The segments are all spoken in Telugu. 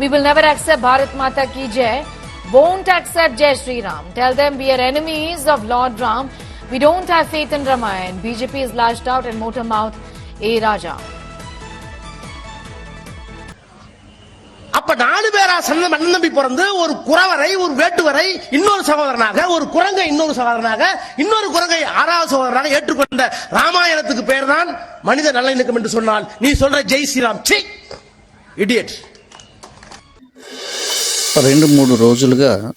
We will never accept Bharat Mata ki Jai. Won't accept Jai Sri Ram. Tell them we are enemies of Lord Ram. We don't have faith in Ramayan. BJP is lashed out and motor mouth A. Raja. அப்ப நாலு பேரா சந்த மண்ணன் நம்பி பிறந்து ஒரு குறவரை ஒரு வேட்டுவரை இன்னொரு சகோதரனாக ஒரு குரங்கை இன்னொரு சகோதரனாக இன்னொரு குரங்கை ஆறாவது சகோதரனாக ஏற்றுக்கொண்ட ராமாயணத்துக்கு பேர் தான் மனித நல்லிணக்கம் என்று சொன்னால் நீ சொல்ற ஜெய் ஸ்ரீராம் சி இடியட் రెండు మూడు రోజులుగా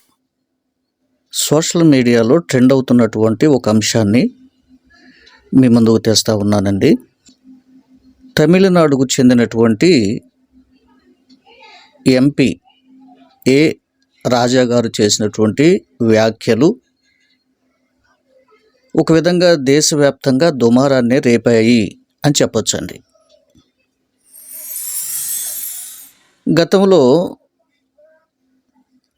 సోషల్ మీడియాలో ట్రెండ్ అవుతున్నటువంటి ఒక అంశాన్ని మీ ముందుకు తెస్తా ఉన్నానండి. తమిళనాడుకు చెందినటువంటి ఎంపీ ఏ రాజా గారు చేసినటువంటి వ్యాఖ్యలు ఒక విధంగా దేశవ్యాప్తంగా దుమారాన్ని రేపాయి అని చెప్పొచ్చండి. గతంలో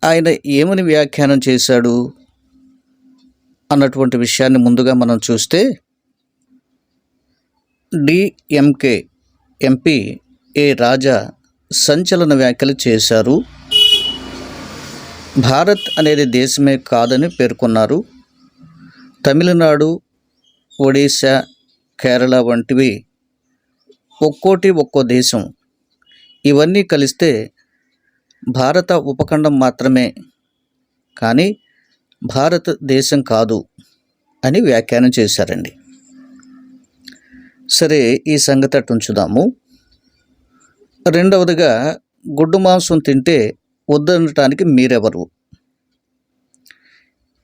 ఆయన ఏమని వ్యాఖ్యానం చేశాడు అన్నటువంటి విషయాన్ని ముందుగా మనం చూస్తే డిఎంకే ఎంపీ ఏ రాజా సంచలన వ్యాఖ్యలు చేశారు. భారత్ అనేది దేశమే కాదని పేర్కొన్నారు. తమిళనాడు ఒడిశా కేరళ వంటివి ఒక్కోటి ఒక్కో దేశం. ఇవన్నీ కలిస్తే భారత ఉపఖండం మాత్రమే కానీ భారతదేశం కాదు అని వ్యాఖ్యానం చేశారండి. సరే ఈ సంగతి అటు ఉంచుదాము. రెండవదిగా గుడ్డు మాంసం తింటే వద్దనటానికి మీరెవరు?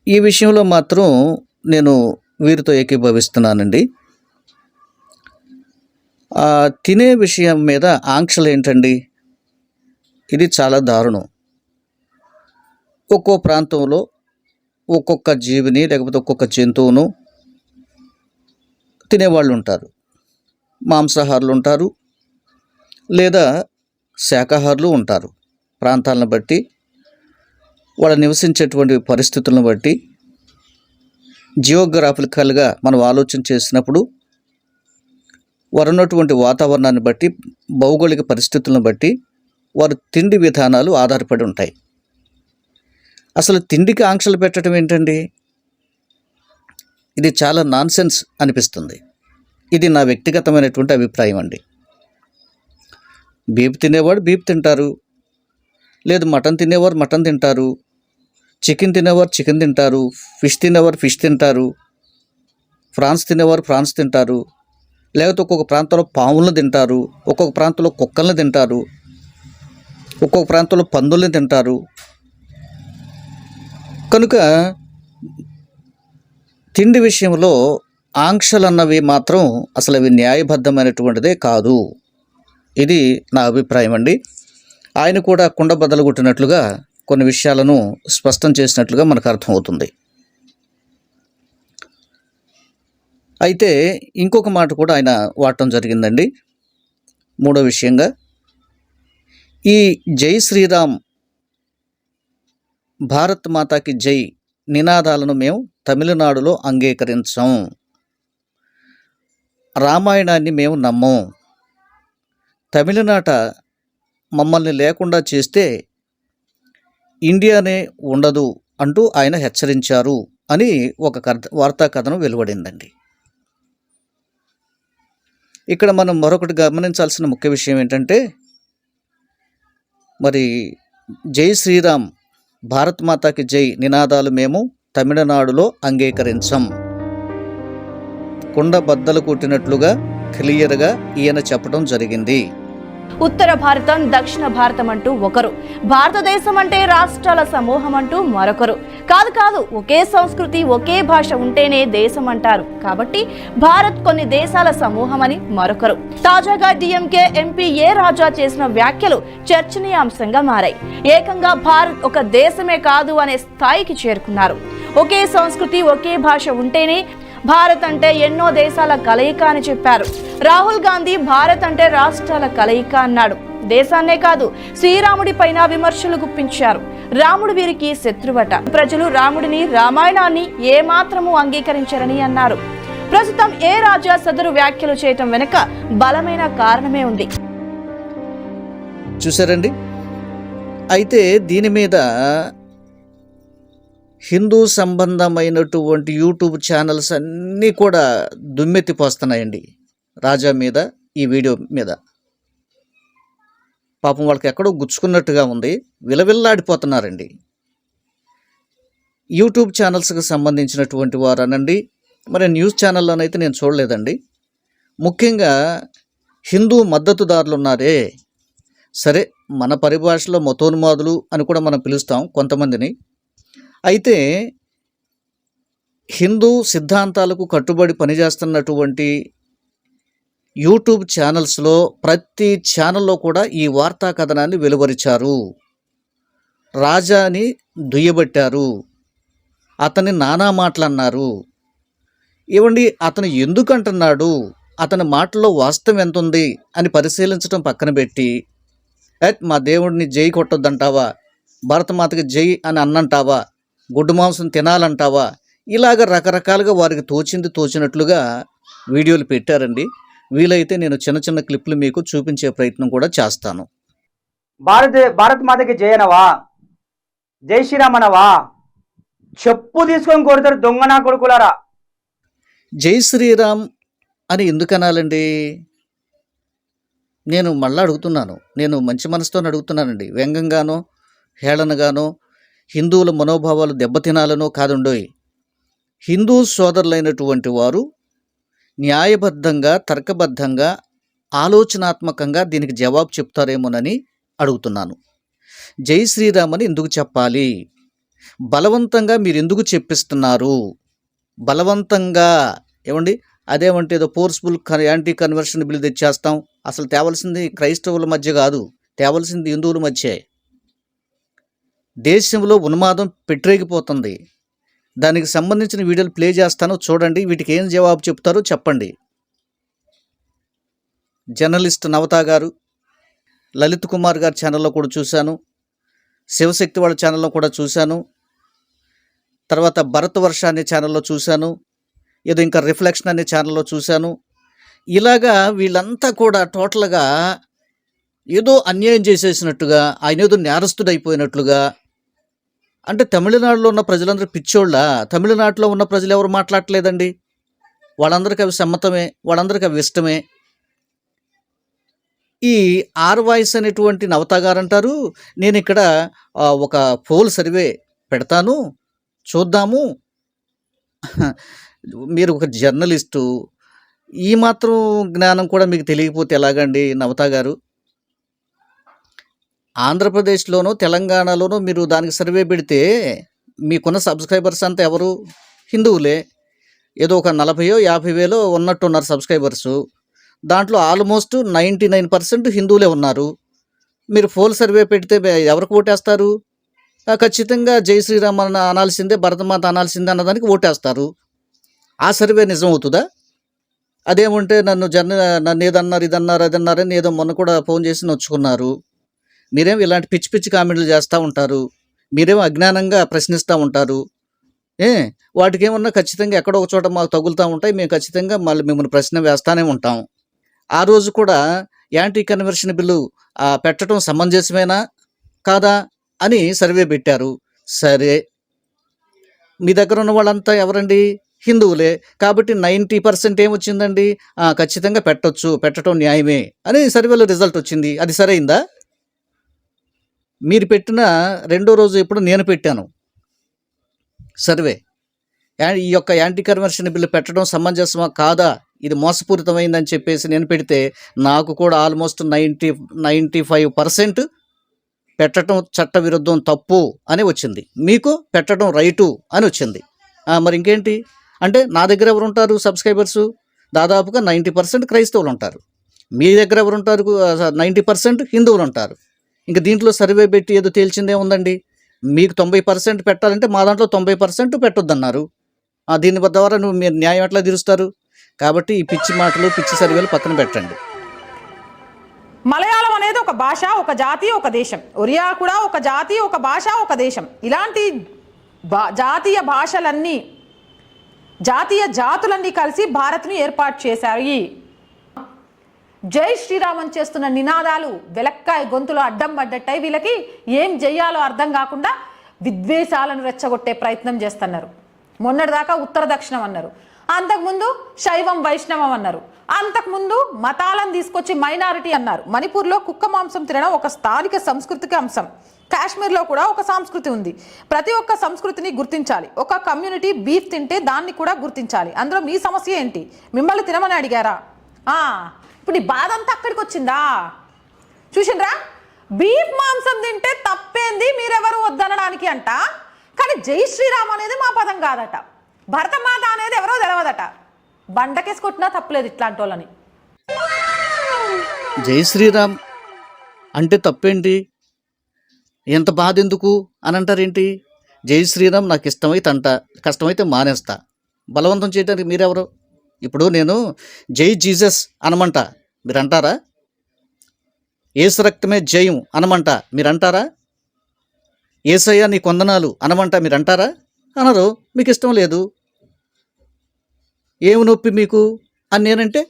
ఈ విషయంలో మాత్రం నేను వీరితో ఏకీభవిస్తున్నానండి. తినే విషయం మీద ఆంక్షలు ఏంటండి ఇది చాలా దారుణం. ఒక్కో ప్రాంతంలో ఒక్కొక్క జీవిని లేకపోతే ఒక్కొక్క జంతువును తినేవాళ్ళు ఉంటారు. మాంసాహారులు ఉంటారు లేదా శాకాహారులు ఉంటారు. ప్రాంతాలను బట్టి వాళ్ళు నివసించేటువంటి పరిస్థితులను బట్టి జియోగ్రాఫికల్గా మనం ఆలోచన చేసినప్పుడు వారు ఉన్నటువంటి వాతావరణాన్ని బట్టి భౌగోళిక పరిస్థితులను బట్టి వారు తిండి విధానాలు ఆధారపడి ఉంటాయి. అసలు తిండికి ఆంక్షలు పెట్టడం ఏంటండి? ఇది చాలా నాన్సెన్స్ అనిపిస్తుంది. ఇది నా వ్యక్తిగతమైనటువంటి అభిప్రాయం అండి. బీఫ్ తినేవాడు బీఫ్ తింటారు. లేదు మటన్ తినేవారు మటన్ తింటారు. చికెన్ తినేవారు చికెన్ తింటారు. ఫిష్ తినేవారు ఫిష్ తింటారు. ఫ్రాన్స్ తినేవారు ఫ్రాన్స్ తింటారు. లేకపోతే ఒక్కొక్క ప్రాంతంలో పాములను తింటారు. ఒక్కొక్క ప్రాంతంలో కుక్కలను తింటారు. ఒక్కొక్క ప్రాంతంలో పందుల్ని తింటారు. కనుక తిండి విషయంలో ఆంక్షలు అన్నవి మాత్రం అసలు అవి న్యాయబద్ధమైనటువంటిదే కాదు. ఇది నా అభిప్రాయం అండి. ఆయన కూడా కుండ బదలగొట్టినట్లుగా కొన్ని విషయాలను స్పష్టం చేసినట్లుగా మనకు అర్థమవుతుంది. అయితే ఇంకొక మాట కూడా ఆయన వాడటం జరిగిందండి. మూడో విషయంగా ఈ జై శ్రీరామ్ భారత్ మాతాకి జై నినాదాలను మేము తమిళనాడులో అంగీకరించాం. రామాయణాన్ని మేము నమ్మం. తమిళనాట మమ్మల్ని లేకుండా చేస్తే ఇండియానే ఉండదు అంటూ ఆయన హెచ్చరించారు అని ఒక కథ వార్తా కథనం వెలువడిందండి. ఇక్కడ మనం మరొకటి గమనించాల్సిన ముఖ్య విషయం ఏంటంటే మరి జై శ్రీరామ్ భారత్ మాతాకి జై నినాదాలు మేము తమిళనాడులో అంగీకరించం. కుండ బద్దలు కొట్టినట్లుగా క్లియర్గా ఈయన చెప్పడం జరిగింది. ఉత్తర భారతం దక్షిణ భారతం అంటూ ఒకరు. భారతదేశం అంటే రాష్ట్రాల సమూహం అంటూ మరొకరు. కాదు కాదు ఒకే సంస్కృతి ఒకే భాష ఉంటేనే దేశం అంటారు. కాబట్టి భారత్ కొన్ని దేశాల సమూహం అని మరొకరు. తాజాగా డిఎంకే ఎంపీ ఏ రాజా చేసిన వ్యాఖ్యలు చర్చనీయాంశంగా మారాయి. ఏకంగా భారత్ ఒక దేశమే కాదు అనే స్థాయికి చేరుకున్నారు. ఒకే సంస్కృతి ఒకే భాష ఉంటేనే భారత్ అంటే ఎన్నో దేశాల కలయిక అని చెప్పారు. రాహుల్ గాంధీ భారత్ అంటే రాష్ట్రాల కలయిక అన్నాడు. దేశాన్నే కాదు శ్రీరాముడి పైన విమర్శలు గుప్పించారు. రాముడు వీరికి శత్రువట. ప్రజలు రాముడిని రామాయణాన్ని ఏమాత్రము అంగీకరించరని అన్నారు. ప్రస్తుతం ఏ రాజా సదరు వ్యాఖ్యలు చేయటం వెనుక బలమైన కారణమే ఉంది. చూసారండి అయితే దీని మీద హిందూ సంబంధమైనటువంటి యూట్యూబ్ ఛానల్స్ అన్నీ కూడా దుమ్మెత్తిపోస్తున్నాయండి రాజా మీద ఈ వీడియో మీద. పాపం వాళ్ళకి ఎక్కడో గుచ్చుకున్నట్టుగా ఉంది. విలవిల్లాడిపోతున్నారండి. యూట్యూబ్ ఛానల్స్కి సంబంధించినటువంటి వారు అనండి మరి న్యూస్ ఛానల్లోనైతే నేను చూడలేదండి. ముఖ్యంగా హిందూ మద్దతుదారులు ఉన్నారే సరే మన పరిభాషలో మతోన్మాదులు అని కూడా మనం పిలుస్తాం కొంతమందిని. అయితే హిందూ సిద్ధాంతాలకు కట్టుబడి పనిచేస్తున్నటువంటి యూట్యూబ్ ఛానల్స్లో ప్రతి ఛానల్లో కూడా ఈ వార్తా కథనాన్ని వెలువరిచారు. రాజాని దుయ్యబట్టారు. అతని నానా మాటలన్నారు. ఇవ్వండి అతను ఎందుకు అంటున్నాడు అతని మాటల్లో వాస్తవం ఎంత ఉంది అని పరిశీలించడం పక్కన పెట్టి మా దేవుడిని జై కొట్టొద్దంటావా? భరతమాతకి జై అని అన్నంటావా? గుడ్డు మాంసం తినాలంటావా? ఇలాగ రకరకాలుగా వారికి తోచింది తోచినట్లుగా వీడియోలు పెట్టారండి. వీలైతే నేను చిన్న చిన్న క్లిప్లు మీకు చూపించే ప్రయత్నం కూడా చేస్తాను. భారత భారత్ మాతకి జయనవా? జై శ్రీరామ్ అనవా చెప్పు తీసుకొని కొడతారు దొంగ నా కొడుకులారా. జై శ్రీరామ్ అని ఎందుకు అనాలండి? నేను మళ్ళీ అడుగుతున్నాను. నేను మంచి మనసుతో అడుగుతున్నానండి. వ్యంగ్యంగానో హేళనగానో హిందువుల మనోభావాలు దెబ్బతినాలనో కాదుండోయ్. హిందూ సోదరులైనటువంటి వారు న్యాయబద్ధంగా తర్కబద్ధంగా ఆలోచనాత్మకంగా దీనికి జవాబు చెప్తారేమోనని అడుగుతున్నాను. జై శ్రీరామ్ అని ఎందుకు చెప్పాలి? బలవంతంగా మీరు ఎందుకు చెప్పిస్తున్నారు? బలవంతంగా ఏమండి? అదేమంటే ఏదో ఫోర్స్ఫుల్ యాంటీ కన్వర్షన్ బిల్ తెచ్చేస్తాం. అసలు తేవలసింది క్రైస్తవుల మధ్య కాదు తేవలసింది హిందువుల మధ్యే. దేశంలో ఉన్మాదం పెట్టరేగిపోతుంది దానికి సంబంధించిన వీడియోలు ప్లే చేస్తాను. చూడండి వీటికి ఏం జవాబు చెప్తారో చెప్పండి. జర్నలిస్ట్ నవతా గారు లలిత్ కుమార్ గారి ఛానల్లో కూడా చూశాను. శివశక్తి వాళ్ళ ఛానల్లో కూడా చూశాను. తర్వాత భరత్ వర్ష అనే ఛానల్లో చూశాను. ఏదో ఇంకా రిఫ్లెక్షన్ అనే ఛానల్లో చూశాను. ఇలాగా వీళ్ళంతా కూడా టోటల్గా ఏదో అన్యాయం చేసేసినట్టుగా ఆయన ఏదో నేరస్తుడైపోయినట్లుగా. అంటే తమిళనాడులో ఉన్న ప్రజలందరూ పిచ్చోళ్ళ? తమిళనాడులో ఉన్న ప్రజలు ఎవరు మాట్లాడలేదండి వాళ్ళందరికీ అవి సమ్మతమే వాళ్ళందరికీ అవి ఇష్టమే. ఈ ఆర్ వాయిస్ అనేటువంటి నవతా గారు అంటారు. నేను ఇక్కడ ఒక పోల్ సర్వే పెడతాను చూద్దాము. మీరు ఒక జర్నలిస్టు ఈ మాత్రం జ్ఞానం కూడా మీకు తెలియకపోతే ఎలాగండి నవతా గారు ఆంధ్రప్రదేశ్లోనూ తెలంగాణలోనూ మీరు దానికి సర్వే పెడితే మీకున్న సబ్స్క్రైబర్స్ అంతా ఎవరు? హిందువులే. ఏదో ఒక నలభయో యాభై వేలో ఉన్నట్టున్నారు సబ్స్క్రైబర్సు. దాంట్లో ఆల్మోస్ట్ నైంటీ నైన్ పర్సెంట్ హిందువులే ఉన్నారు. మీరు ఫోల్ సర్వే పెడితే ఎవరికి ఓటేస్తారు? ఖచ్చితంగా జై శ్రీరామ్ అన్న అనాల్సిందే భరతమాత అనాల్సిందే అన్నదానికి ఓటేస్తారు. ఆ సర్వే నిజం అవుతుందా అదేముంటే నన్ను జర్న నన్ను ఏదన్నారు ఇదన్నారు అదన్నారని ఏదో మొన్న కూడా ఫోన్ చేసి నొచ్చుకున్నారు. మీరేం ఇలాంటి పిచ్చి పిచ్చి కామెంట్లు చేస్తూ ఉంటారు? మీరేం అజ్ఞానంగా ప్రశ్నిస్తూ ఉంటారు? ఏ? వాటికి ఏమన్నా ఖచ్చితంగా ఎక్కడో ఒక చోట మాకు తగులుతూ ఉంటాయి మేము ఖచ్చితంగా మళ్ళీ మిమ్మల్ని ప్రశ్న వేస్తానే ఉంటాం. ఆ రోజు కూడా యాంటీ కన్వర్షన్ బిల్లు పెట్టడం సమంజసమేనా? కాదా? అని సర్వే పెట్టారు. సరే. మీ దగ్గర ఉన్న వాళ్ళంతా ఎవరండి? హిందువులే. కాబట్టి నైంటీ పర్సెంట్ ఏమొచ్చిందండి? ఖచ్చితంగా పెట్టొచ్చు పెట్టడం న్యాయమే అని సర్వేలో రిజల్ట్ వచ్చింది. అది సరైందా? మీరు పెట్టిన రెండో రోజు ఎప్పుడు నేను పెట్టాను. సర్వే. ఈ యొక్క యాంటీ కన్వర్షన్ బిల్లు పెట్టడం సమంజసమా? కాదా? ఇది మోసపూరితమైందని చెప్పేసి నేను పెడితే నాకు కూడా almost ninety ninety five percent పెట్టడం చట్ట విరుద్ధం తప్పు అని వచ్చింది. మీకు పెట్టడం రైటు అని వచ్చింది. మరి ఇంకేంటి? అంటే నా దగ్గర ఎవరు ఉంటారు సబ్స్క్రైబర్స్? దాదాపుగా నైంటీ పర్సెంట్ క్రైస్తవులు ఉంటారు మీ దగ్గర ఎవరు ఉంటారు నైంటీ పర్సెంట్ హిందువులు ఉంటారు ఇంకా దీంట్లో సర్వే పెట్టి ఏదో తేల్చిందే ఉందండి. మీకు తొంభై పర్సెంట్ పెట్టాలంటే మా దాంట్లో తొంభై పర్సెంట్ పెట్టొద్దన్నారు. ఆ, దీని ద్వారా నువ్వు మీరు న్యాయం ఎట్లా తీరుస్తారు? కాబట్టి ఈ పిచ్చి మాటలు పిచ్చి సర్వేలు పక్కన పెట్టండి. మలయాళం అనేది ఒక భాష ఒక జాతి ఒక దేశం. ఒరియా కూడా ఒక జాతి ఒక భాష ఒక దేశం. ఇలాంటి భా జాతీయ భాషలన్నీ జాతీయ జాతులన్నీ కలిసి భారత్ని ఏర్పాటు చేశాయి. జై శ్రీరామన్ చేస్తున్న నినాదాలు వెలక్కాయ గొంతులో అడ్డం పడ్డట్టయి వీళ్ళకి ఏం చెయ్యాలో అర్థం కాకుండా విద్వేషాలను రెచ్చగొట్టే ప్రయత్నం చేస్తున్నారు. మొన్నటిదాకా ఉత్తర దక్షిణం అన్నారు. అంతకుముందు శైవం వైష్ణవం అన్నారు. అంతకుముందు మతాలను తీసుకొచ్చి మైనారిటీ అన్నారు. మణిపూర్లో కుక్క మాంసం తినడం ఒక స్థానిక సంస్కృతిక అంశం. కాశ్మీర్లో కూడా ఒక సంస్కృతి ఉంది. ప్రతి ఒక్క సంస్కృతిని గుర్తించాలి. ఒక కమ్యూనిటీ బీఫ్ తింటే దాన్ని కూడా గుర్తించాలి. అందులో మీ సమస్య ఏంటి? మిమ్మల్ని తినమని అడిగారా? ఇప్పుడు ఈ బాధ అంతా అక్కడికి వచ్చిందా చూసిండ్రా? బీఫ్ మాంసం తింటే తప్పేంది మీరెవరు వద్దనడానికి అంట. కానీ జై శ్రీరామ్ అనేది మా పదం కాదట. భరతమాత అనేది ఎవరో తెలవదట. బండకేసి కొట్టినా తప్పలేదు ఇట్లాంటి వాళ్ళని జై శ్రీరామ్ అంటే తప్పేంటి? ఎంత బాధ ఎందుకు అని అంటారేంటి జై శ్రీరామ్ నాకు ఇష్టమైతే అంట కష్టమైతే మానేస్తా. బలవంతం చేయడానికి మీరెవరు? ఇప్పుడు నేను జై జీసస్ అనమంట. మీరు అంటారా ఏసు రక్తమే జయం అనమంట. మీరు అంటారా ఏసయ్య నీ కొందనాలు అనమంట. మీరు అంటారా అనరు. మీకు ఇష్టం లేదు. ఏమి నొప్పి మీకు అని నేనంటే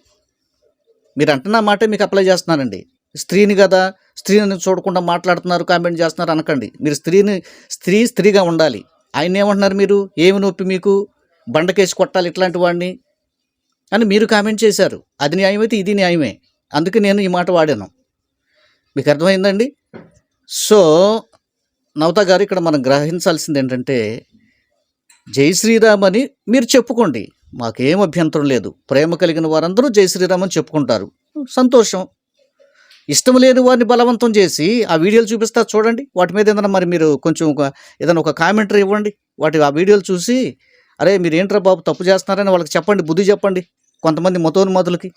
మీరు అంటున్న మాటే మీకు అప్లై చేస్తున్నానండి. స్త్రీని కదా స్త్రీని చూడకుండా మాట్లాడుతున్నారు కామెంట్ చేస్తున్నారు అనకండి. మీరు స్త్రీని స్త్రీ స్త్రీగా ఉండాలి. ఆయన ఏమంటున్నారు మీరు? ఏమి నొప్పి మీకు? బండకేసి కొట్టాలి ఇట్లాంటి వాడిని. అని మీరు కామెంట్ చేశారు. అది న్యాయమైతే ఇది న్యాయమే. అందుకే నేను ఈ మాట వాడాను. మీకు అర్థమైందండి? సో నవత గారు ఇక్కడ మనం గ్రహించాల్సింది ఏంటంటే జై శ్రీరామ్ అని మీరు చెప్పుకోండి. మాకేం అభ్యంతరం లేదు. ప్రేమ కలిగిన వారందరూ జై శ్రీరామ్ అని చెప్పుకుంటారు. సంతోషం. ఇష్టం లేని వారిని బలవంతం చేసి ఆ వీడియోలు చూపిస్తా చూడండి. వాటి మీద ఏదైనా మరి మీరు కొంచెం ఒక ఏదైనా ఒక కామెంటరీ ఇవ్వండి. వాటి ఆ వీడియోలు చూసి అరే మీరు ఏంట్రా బాబు తప్పు చేస్తున్నారని వాళ్ళకి చెప్పండి. బుద్ధి చెప్పండి. కొంతమంది మతోన్మతులకి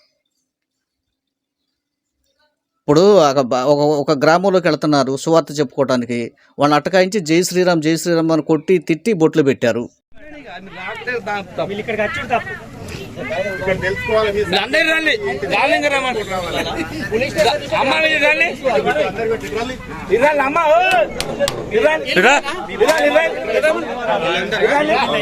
ఇప్పుడు ఒక ఒక ఒక గ్రామంలోకి వెళ్తున్నారు సువార్త చెప్పుకోవడానికి వాళ్ళని అటకాయించి జై శ్రీరామ్ జై శ్రీరామ్ అని కొట్టి తిట్టి బొట్లు పెట్టారు. అందరు రండి రాలింగ రమ్మని అమ్మ మీరు రండి ఇరాలి అమ్మ! ఇరాలి ఇరాలి ఇరాలి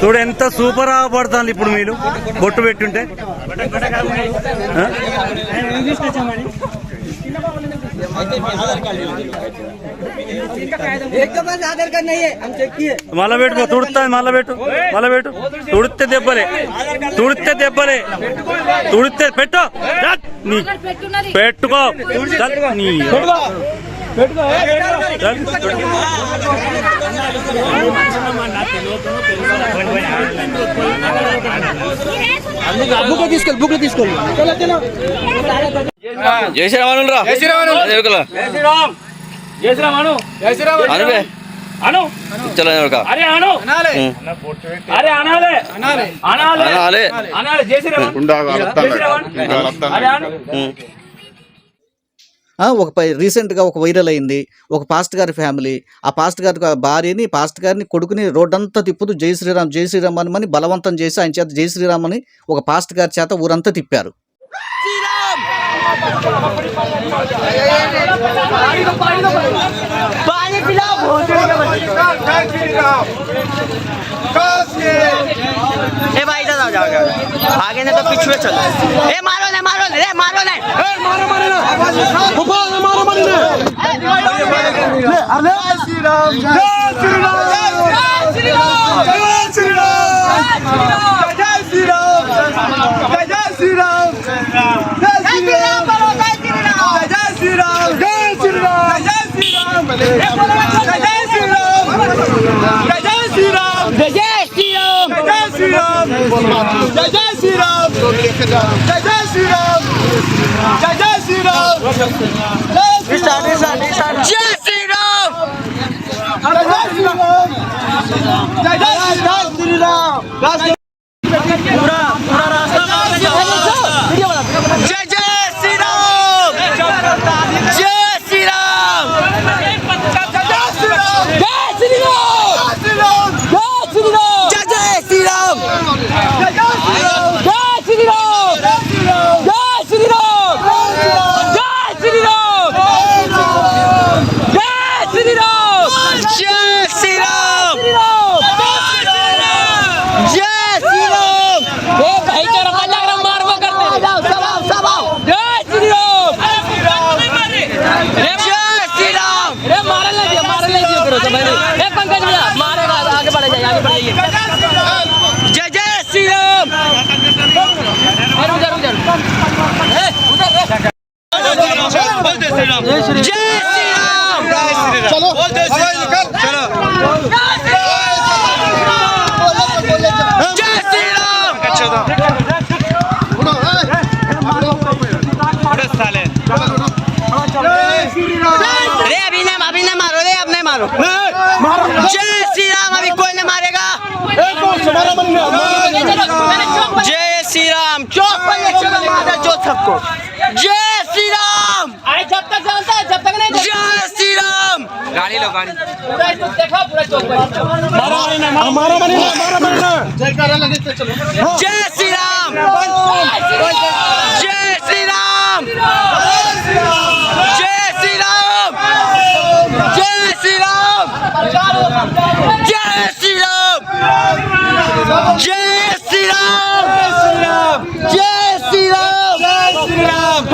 చూడు ఎంత సూపర్ పడుతుంది ఇప్పుడు మీరు. బొట్టు పెట్టుంటే. आधार कार्ड नहीं है हम चेक किए माला बेटो तुड़ता है माला बेटो माला बेटो तुड़ते देबले तुड़ते देबले तुड़ते पेटो नी पेटो नी పెట్టుకో. దట్ నీ దట్ జై శ్రీరామ్ రా. జై శ్రీరామ్ దేవుకలా శ్రీరామ్. జై శ్రీరామ్ అను. జై శ్రీరామ్. అనువే అను. చలో అరే అను. అరే అనాలే. అనాలే. అనాలే. అనాలే. జై శ్రీరామ్. జై అరే అను. ఒక రీసెంట్గా ఒక వైరల్ అయింది. ఒక పాస్ట్ గారి ఫ్యామిలీ. ఆ పాస్ట్ గారి భార్యని పాస్ట్ గారిని కొడుకుని రోడ్డంతా తిప్పుతూ జై శ్రీరామ్ జై శ్రీరామ్ అని బలవంతం చేసి ఆయన చేత జై శ్రీరామ్ అని ఒక పాస్ట్ గారి చేత ఊరంతా తిప్పారు. ఏ आ गया आगे नहीं तो पीछे चलो ए मारो ना मारो ए मारो ना ए मारो मारो ना भोपाल में मारो मारो ना अरे श्री राम जय श्री राम जय श्री राम जय श्री राम जय श्री राम जय श्री राम जय श्री राम जय श्री राम जय श्री राम जय श्री राम जय श्री राम जय श्री राम जय श्री राम జై శ్రీరామ్ జై జై శ్రీరామ్ జై జై శ్రీరామ్ జై జై శ్రీరామ్ జై శ్రీరామ్ జై శ్రీరామ్ జై జై శ్రీరామ్ జై జై सबको जय श्री राम जब तक जानता है जब तक नहीं जय श्री राम गाड़ी लो गाड़ी देखा पूरा चौक जय श्री राम जय श्री राम जय श्री राम जय श्री राम जय श्री राम जय श्री राम जय श्री राम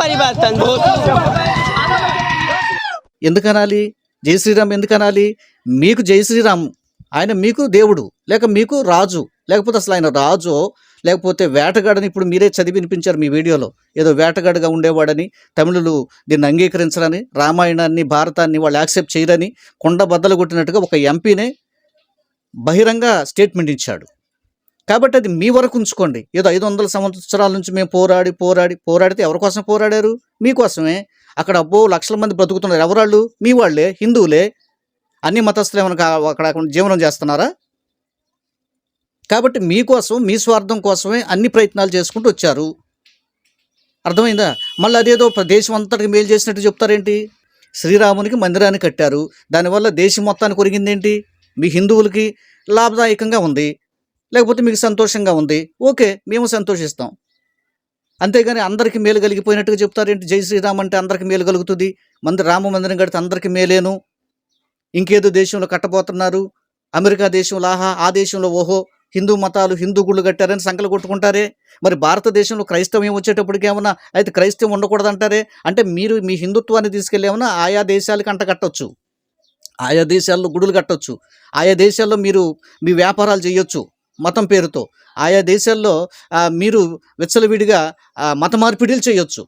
పరివర్తన్ ఎందుకనాలి? జై శ్రీరామ్ ఎందుకనాలి? మీకు జై శ్రీరామ్. ఆయన మీకు దేవుడు లేక మీకు రాజు లేకపోతే అసలు ఆయన రాజు లేకపోతే వేటగాడని ఇప్పుడు మీరే చదివి వినిపించారు మీ వీడియోలో. ఏదో వేటగాడుగా ఉండేవాడని తమిళులు దీన్ని అంగీకరించరని రామాయణాన్ని భారతాన్ని వాళ్ళు యాక్సెప్ట్ చేయరని కొండ బద్దలు కొట్టినట్టుగా ఒక ఎంపీనే బహిరంగ స్టేట్మెంట్ ఇచ్చాడు. కాబట్టి అది మీ వరకు ఉంచుకోండి. ఏదో ఐదు వందల సంవత్సరాల నుంచి మేము పోరాడి పోరాడి పోరాడితే ఎవరి కోసం పోరాడారు? మీకోసమే అక్కడ అబ్బో లక్షల మంది బ్రతుకుతున్నారు. ఎవరాళ్ళు? మీ వాళ్ళే హిందువులే. అన్ని మతస్థులు ఏమైనా అక్కడ జీవనం చేస్తున్నారా? కాబట్టి మీకోసం మీ స్వార్థం కోసమే అన్ని ప్రయత్నాలు చేసుకుంటూ వచ్చారు. అర్థమైందా? మళ్ళీ అదేదో దేశం అంతటికి మేలు చేసినట్టు చెప్తారేంటి? శ్రీరామునికి మందిరాన్ని కట్టారు. దానివల్ల దేశం మొత్తానికి ఒరిగిందేంటి మీ హిందువులకి లాభదాయకంగా ఉంది. లేకపోతే మీకు సంతోషంగా ఉంది. ఓకే మేము సంతోషిస్తాం. అంతేగాని అందరికీ మేలు కలిగిపోయినట్టుగా చెప్తారేంటి జై శ్రీరామ్ అంటే అందరికీ మేలు కలుగుతుంది. మంది రామ మందిరం కడితే అందరికీ మేలేను. ఇంకేదో దేశంలో కట్టబోతున్నారు. అమెరికా దేశంలో ఆహా ఆ దేశంలో ఓహో హిందూ మతాలు హిందూ గుళ్ళు కట్టారని సంకలు కొట్టుకుంటారే? మరి భారతదేశంలో క్రైస్తవం వచ్చేటప్పటికి ఏమన్నా అయితే క్రైస్తవం ఉండకూడదంటారే? అంటే మీరు మీ హిందుత్వాన్ని తీసుకెళ్ళేమన్నా ఆయా దేశాలకు అంట కట్టొచ్చు. ఆయా దేశాల్లో గుడులు కట్టొచ్చు. ఆయా దేశాల్లో మీరు మీ వ్యాపారాలు చేయొచ్చు. మతం పేరుతో. ఆయా దేశాల్లో మీరు విచ్చలవిడిగా మత మార్పిడిలు చేయొచ్చు.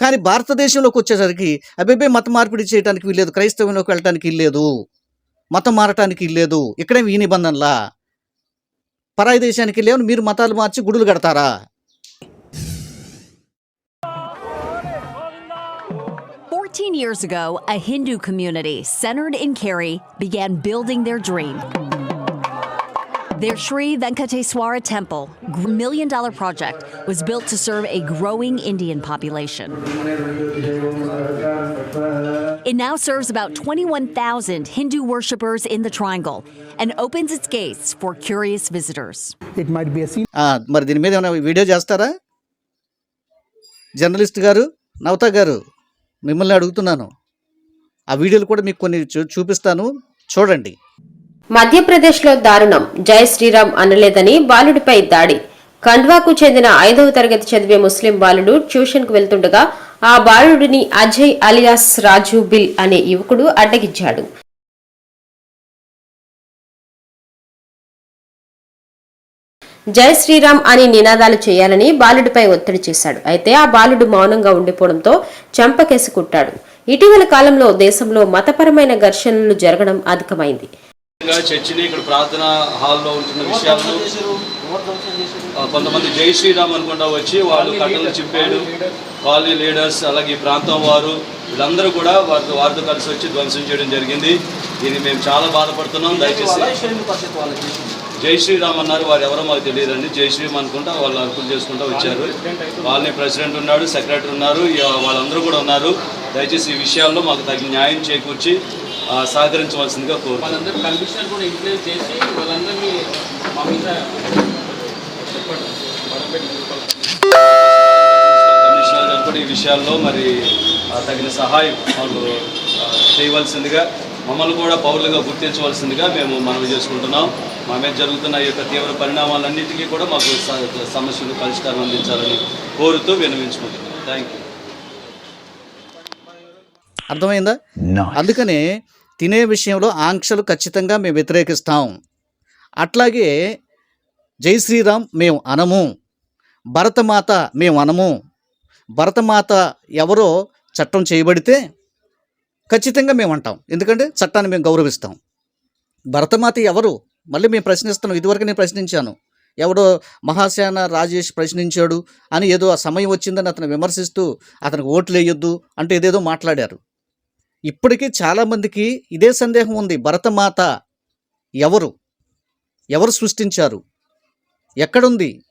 కానీ భారతదేశంలోకి వచ్చేసరికి అబ్బాయి మత మార్పిడి చేయడానికి వీల్లేదు. క్రైస్తవంలోకి వెళ్ళటానికి వీల్లేదు. మతం మారటానికి వీల్లేదు. ఇక్కడే ఈ నిబంధనలా. పరాయి దేశానికి లేవు మీరు మతాలు మార్చి గుడులు కడతారా? 14 years ago, a Hindu community centered in Kerry began building their dream. Their Sri Venkateswara temple, million dollar project, was built to serve a growing Indian population. It now serves about 21,000 Hindu worshippers in the Triangle and opens its gates for curious visitors. It might be a scene. మరి దీని మీద ఏమైనా వీడియో చేస్తారా జర్నలిస్ట్ గారు నవతా గారు మిమ్మల్ని అడుగుతున్నాను ఆ వీడియోలు కూడా మీకు కొన్ని చూపిస్తాను చూడండి మధ్యప్రదేశ్లో దారుణం. జై శ్రీరామ్ అనలేదని బాలుడిపై దాడి. ఖండ్వాకు చెందిన ఐదవ తరగతి చదివే ముస్లిం బాలుడు ట్యూషన్కు వెళ్తుండగా ఆ బాలుడిని అజయ్ అలియాస్ రాజు బిల్ అనే యువకుడు అడ్డగించాడు. జై శ్రీరామ్ అని నినాదాలు చేయాలని బాలుడిపై ఒత్తిడి చేశాడు. అయితే ఆ బాలుడు మౌనంగా ఉండిపోవడంతో చెంపకేసి కుట్టాడు. ఇటీవల కాలంలో దేశంలో మతపరమైన ఘర్షణలు జరగడం అధికమైంది. చర్చిని ఇక్కడ ప్రార్థన హాల్లో ఉంటున్న విషయాలను కొంతమంది జై శ్రీరామ్ అనుకుంటా వచ్చి వాళ్ళు కట్టలు చింపేయడం కాలనీ లీడర్స్ అలాగే ఈ ప్రాంతం వారు వీళ్ళందరూ కూడా వారితో వారితో కలిసి వచ్చి ధ్వంసం చేయడం జరిగింది. దీన్ని మేము చాలా బాధపడుతున్నాం. దయచేసి జై శ్రీరామ్ అన్నారు. వారు ఎవరో మాకు తెలియదండి. జై శ్రీరామ్ అనుకుంటా వాళ్ళు అర్పులు చేసుకుంటా వచ్చారు. వాళ్ళని ప్రెసిడెంట్ ఉన్నాడు సెక్రటరీ ఉన్నారు. వాళ్ళందరూ కూడా ఉన్నారు. దయచేసి ఈ విషయాల్లో మాకు తగిన న్యాయం చేకూర్చి సహకరించవలసిందిగా కోరుతున్నాను కమిషనర్ కూడా ఈ విషయాల్లో మరి తగిన సహాయం మాకు ఆ, చేయవలసిందిగా మమ్మల్ని కూడా పౌరులుగా గుర్తించవలసిందిగా మేము మనవి చేసుకుంటున్నాం. మా మీద జరుగుతున్న ఈ యొక్క తీవ్ర పరిణామాలన్నింటికీ కూడా మాకు సమస్యలు పరిష్కారం అందించాలని కోరుతూ విన్నవించుకుంటున్నాం థ్యాంక్ యూ అర్థమైందా? అందుకనే తినే విషయంలో ఆంక్షలు ఖచ్చితంగా మేము వ్యతిరేకిస్తాం. అట్లాగే జై శ్రీరామ్ మేము అనము. భరతమాత మేము అనము. భరతమాత ఎవరో చట్టం చేయబడితే ఖచ్చితంగా మేము అంటాం. ఎందుకంటే చట్టాన్ని మేము గౌరవిస్తాం. భరతమాత ఎవరు? మళ్ళీ మేము ప్రశ్నిస్తున్నాం. ఇదివరకు నేను ప్రశ్నించాను. ఎవడో మహాసేన రాజేష్ ప్రశ్నించాడు అని ఏదో ఆ సమయం వచ్చిందని అతను విమర్శిస్తూ అతనికి ఓట్లు వేయొద్దు అంటే ఏదేదో మాట్లాడారు. ఇప్పటికీ చాలామందికి ఇదే సందేహం ఉంది. భరతమాత ఎవరు? ఎవరు సృష్టించారు? ఎక్కడుంది?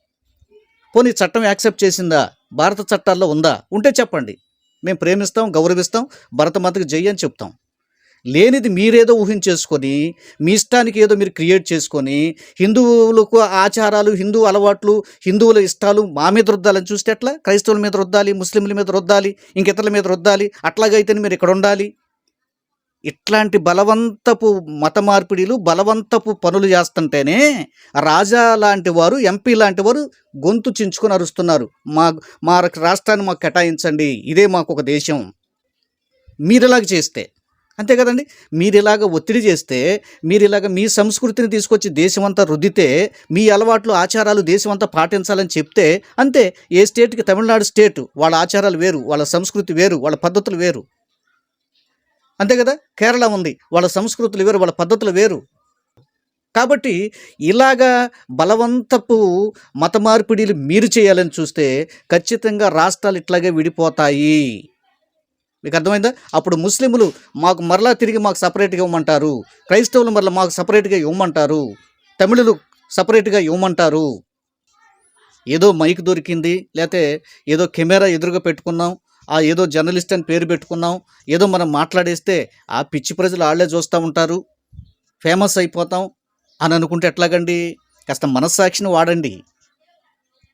పోనీ చట్టం యాక్సెప్ట్ చేసిందా? భారత చట్టాల్లో ఉందా? ఉంటే చెప్పండి. మేము ప్రేమిస్తాం గౌరవిస్తాం భరతమాతకు జై అని చెప్తాం. లేనిది మీరేదో ఊహించేసుకొని మీ ఇష్టానికి ఏదో మీరు క్రియేట్ చేసుకొని హిందువులకు ఆచారాలు హిందూ అలవాట్లు హిందువుల ఇష్టాలు మా మీద రుద్దాలని చూస్తే ఎట్లా? క్రైస్తవుల మీద రుద్దాలి ముస్లింల మీద రుద్దాలి ఇంకితరుల మీద రుద్దాలి అట్లాగైతే మీరు ఇక్కడ ఉండాలి. ఇట్లాంటి బలవంతపు మత మార్పిడిలు బలవంతపు పనులు చేస్తుంటేనే రాజా లాంటి వారు ఎంపీ లాంటి వారు గొంతు చించుకొని అరుస్తున్నారు. మా మా రాష్ట్రాన్ని మాకు కేటాయించండి. ఇదే మాకు ఒక దేశం. మీరు ఇలాగ చేస్తే అంతే కదండి? మీరు ఇలాగ ఒత్తిడి చేస్తే మీరు ఇలాగ మీ సంస్కృతిని తీసుకొచ్చి దేశమంతా రుద్దితే మీ అలవాట్లు ఆచారాలు దేశమంతా పాటించాలని చెప్తే అంతే. ఏ స్టేట్కి తమిళనాడు స్టేట్ వాళ్ళ ఆచారాలు వేరు వాళ్ళ సంస్కృతి వేరు వాళ్ళ పద్ధతులు వేరు. అంతే కదా? కేరళ ఉంది. వాళ్ళ సంస్కృతులు వేరు వాళ్ళ పద్ధతులు వేరు. కాబట్టి ఇలాగా బలవంతపు మత మార్పిడిలు మీరు చేయాలని చూస్తే ఖచ్చితంగా రాష్ట్రాలు ఇట్లాగే విడిపోతాయి. మీకు అర్థమైందా? అప్పుడు ముస్లింలు మాకు మరలా తిరిగి మాకు సపరేట్గా ఇవ్వమంటారు. క్రైస్తవులు మరలా మాకు సపరేట్గా ఇవ్వమంటారు. తమిళులు సపరేట్గా ఇవ్వమంటారు. ఏదో మైక్ దొరికింది లేకపోతే ఏదో కెమెరా ఎదురుగా పెట్టుకున్నాం ఆ ఏదో జర్నలిస్ట్ అని పేరు పెట్టుకున్నాం ఏదో మనం మాట్లాడేస్తే ఆ పిచ్చి ప్రజలు వాళ్ళే చూస్తూ ఉంటారు. ఫేమస్ అయిపోతాం అని అనుకుంటే ఎట్లాగండి? కాస్త మనస్సాక్షిని వాడండి.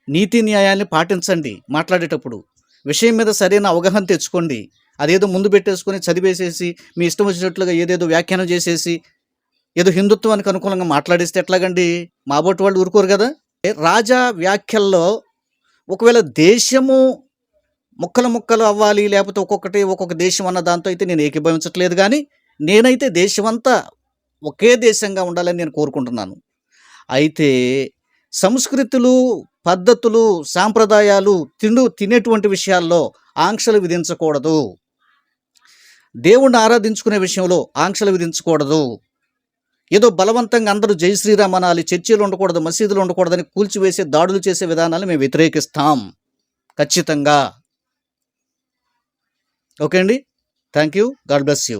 నీతి న్యాయాన్ని పాటించండి మాట్లాడేటప్పుడు. విషయం మీద సరైన అవగాహన తెచ్చుకోండి. అదేదో ముందు పెట్టేసుకొని చదివేసేసి మీ ఇష్టం వచ్చినట్లుగా ఏదేదో వ్యాఖ్యానం చేసేసి ఏదో హిందుత్వానికి అనుకూలంగా మాట్లాడేస్తే ఎట్లాగండి? మా వాళ్ళు ఊరుకోరు కదా? రాజా వ్యాఖ్యల్లో ఒకవేళ దేశము ముక్కలు ముక్కలు అవ్వాలి లేకపోతే ఒక్కొక్కటి ఒక్కొక్క దేశం అన్న దాంతో అయితే నేను ఏకీభవించట్లేదు కానీ నేనైతే దేశమంతా ఒకే దేశంగా ఉండాలని నేను కోరుకుంటున్నాను. అయితే సంస్కృతులు పద్ధతులు సాంప్రదాయాలు తిండు తినేటువంటి విషయాల్లో ఆంక్షలు విధించకూడదు. దేవుణ్ణి ఆరాధించుకునే విషయంలో ఆంక్షలు విధించకూడదు. ఏదో బలవంతంగా అందరూ జై శ్రీరామ్ అనాలి చర్చిలు ఉండకూడదు మసీదులు ఉండకూడదని కూల్చివేసే దాడులు చేసే విధానాలు మేము వ్యతిరేకిస్తాం. ఖచ్చితంగా. ఓకే అండి. Thank you God bless you.